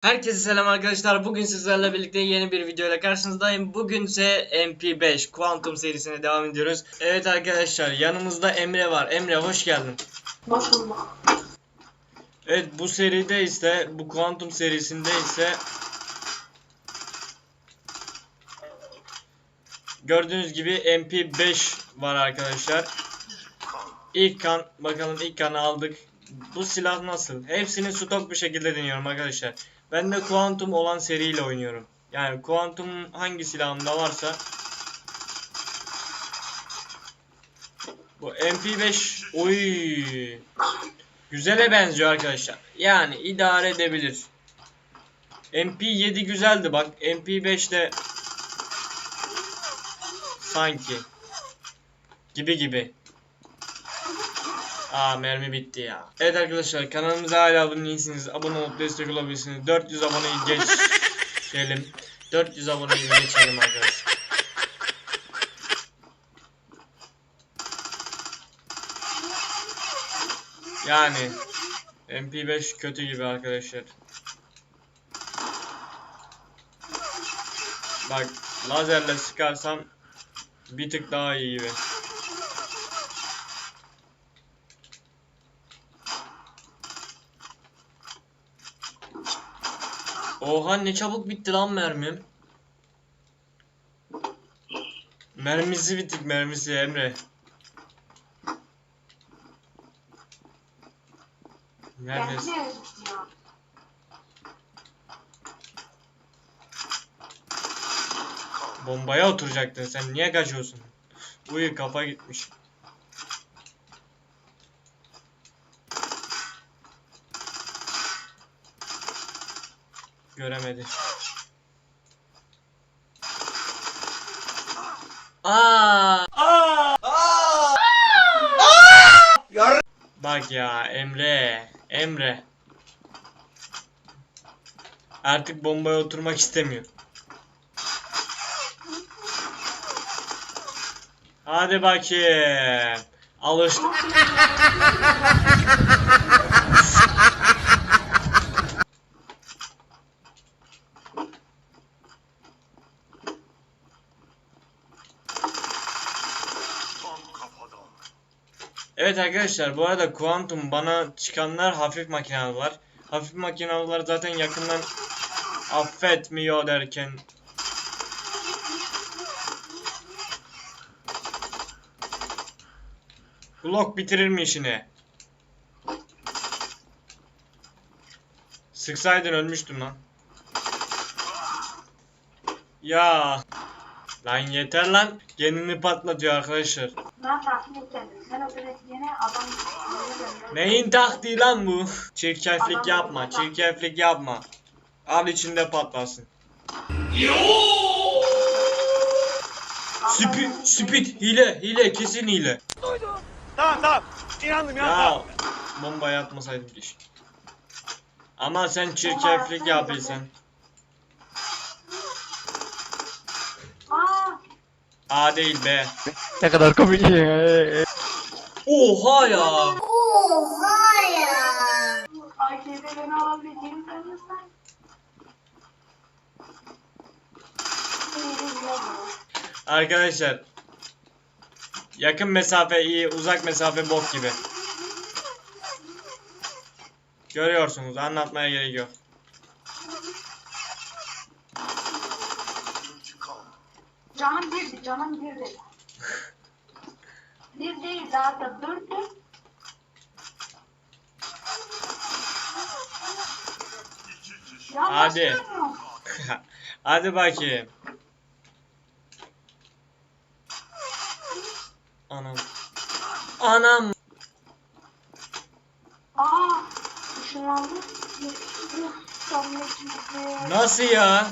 Herkese selam arkadaşlar. Bugün sizlerle birlikte yeni bir video ile karşınızdayım. Bugün ise MP5 Quantum serisine devam ediyoruz. Evet arkadaşlar yanımızda Emre var. Emre hoş geldin. Hoş bulduk. Evet bu seride ise bu Quantum serisinde ise gördüğünüz gibi MP5 var arkadaşlar. İlk kan bakalım ilk kanı aldık. Bu silah nasıl? Hepsini stok bir şekilde deniyorum arkadaşlar. Ben de Quantum olan seriyle oynuyorum. Yani Quantum hangi silahımda varsa bu MP5 oy güzele benziyor arkadaşlar. Yani idare edebilir. MP7 güzeldi bak. MP5 de sanki gibi gibi. Aa mermi bitti ya. Evet arkadaşlar kanalımıza hala abone değilsiniz. Abone olup destek olabilirsiniz. 400 aboneyi geçelim. 400 aboneyi geçelim arkadaşlar. Yani MP5 kötü gibi arkadaşlar. Bak lazerle sıkarsam bir tık daha iyi gibi. Oha ne çabuk bitti lan mermim. Mermisi bitik mermisi Emre. Neredesin? Bombaya oturacaktın sen niye kaçıyorsun? Uyu kafa gitmiş. Göremedi. Aa! Bak ya Emre, Emre. Artık bombaya oturmak istemiyor. Hadi bakayım. Alış. Evet arkadaşlar bu arada Quantum bana çıkanlar hafif makinalılar. Hafif makinalılar zaten yakından affetmiyor derken Glock bitirir mi işini? Sıksaydın ölmüştüm lan. Ya. Lan yeter lan. Genini patlatıyor arkadaşlar. Ben tahmin ettim. Sen o adam Neyin taktiği lan bu? Çirkeflik yapma, çirkeflik yapma. Al içinde patlasın. Speed, speed, hile, hile, kesin hile. Tamam tamam. İnandım ya. Ya bomba atmasaydım keşke. Ama sen çirkeflik yapıyorsun. A değil B. Ne kadar komik. Oha ya. Alabileceğini sanırsan. Arkadaşlar. Yakın mesafe iyi, uzak mesafe bok gibi. Görüyorsunuz, anlatmaya gerek yok. Canım canım birdi. Bir değil zaten dörttü. Ya Hadi. Hadi bakayım. Anam. Anam. Aa! Nasıl ya?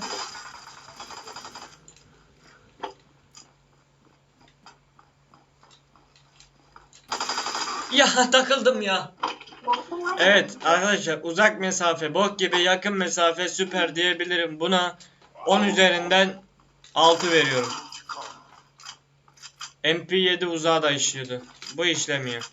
Takıldım ya. Evet arkadaşlar uzak mesafe bok gibi yakın mesafe süper diyebilirim. Buna 10 üzerinden 6 veriyorum. MP7 uzağa da işliyordu. Bu işlemiyor.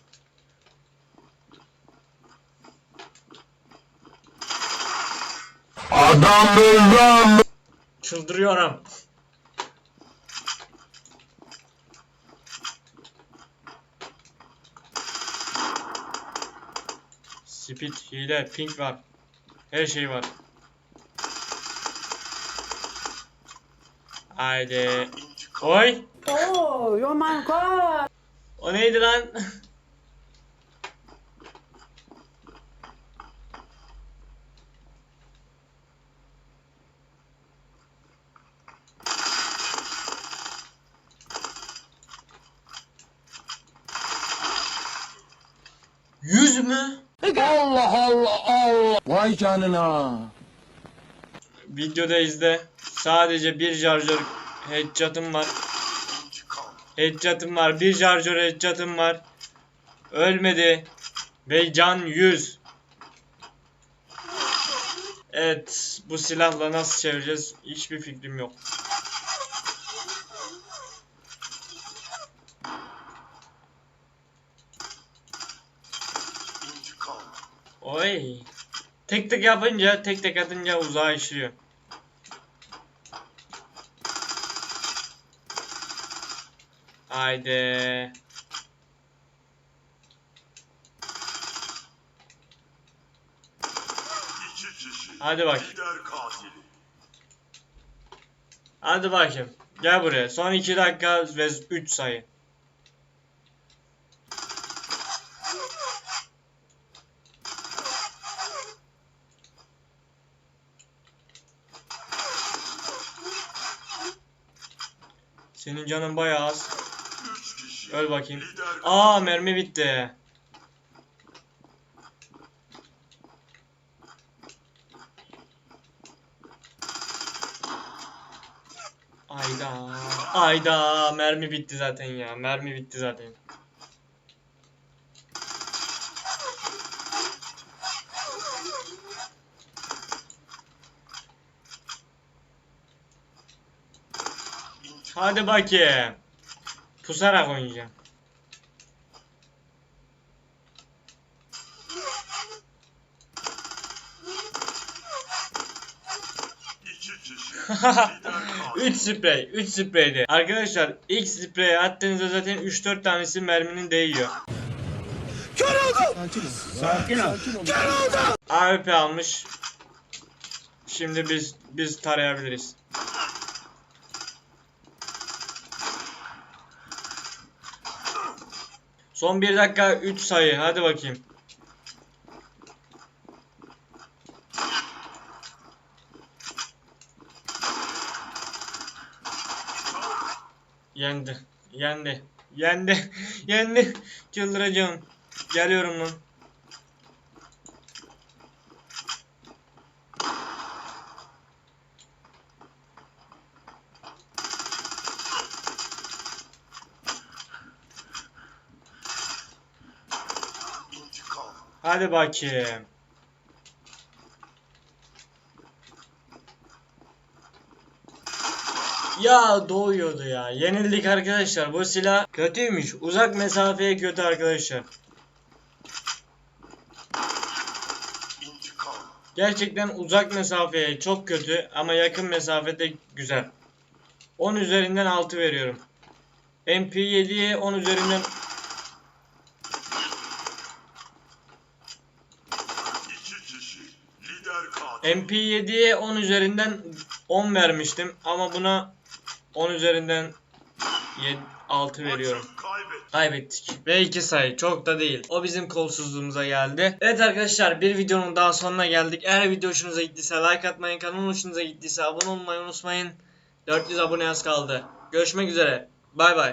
Çıldırıyorum. Speed, hile, pink var. Her şey var. Haydi. Oy. Oh, oh my god! O neydi lan? Yüz mü? Allah Allah Allah. Vay canına. Videoda izle. Sadece bir charger headshot'ım var. Headshot'ım var. Bir charger headshot'ım var. Ölmedi. Ve can 100. Evet. Bu silahla nasıl çevireceğiz? Hiçbir fikrim yok. Oy. Tek tek yapınca, tek tek atınca uzağa işliyor. Haydi. Hadi bak. Hadi bakayım. Gel buraya. Son 2 dakika ve 3 sayı. Senin canın bayağı az. Öl bakayım. Aa mermi bitti. Ayda. Ayda mermi bitti zaten ya. Mermi bitti zaten. Hadi bakayım. Pusarak oynayacağım. Üç sprey, 3 spreydi. Arkadaşlar ilk spreye attığınızda zaten 3-4 tanesi merminin değiyor. AWP almış. Şimdi biz biz tarayabiliriz. Son 1 dakika 3 sayı. Hadi bakayım. Yendi. Yendi. Yendi. Yendi. Çıldıracağım. Geliyorum lan. Hadi bakayım. Ya doğuyordu ya. Yenildik arkadaşlar. Bu silah kötüymüş. Uzak mesafeye kötü arkadaşlar. Gerçekten uzak mesafeye çok kötü ama yakın mesafede güzel. 10 üzerinden 6 veriyorum. MP7'ye 10 üzerinden MP7'ye 10 üzerinden 10 vermiştim ama buna 10 üzerinden 6 veriyorum. Kaybettik. Ve 2 sayı. Çok da değil. O bizim kolsuzluğumuza geldi. Evet arkadaşlar bir videonun daha sonuna geldik. Eğer video hoşunuza gittiyse like atmayı, kanalın hoşunuza gittiyse abone olmayı unutmayın. 400 abone az kaldı. Görüşmek üzere. Bay bay.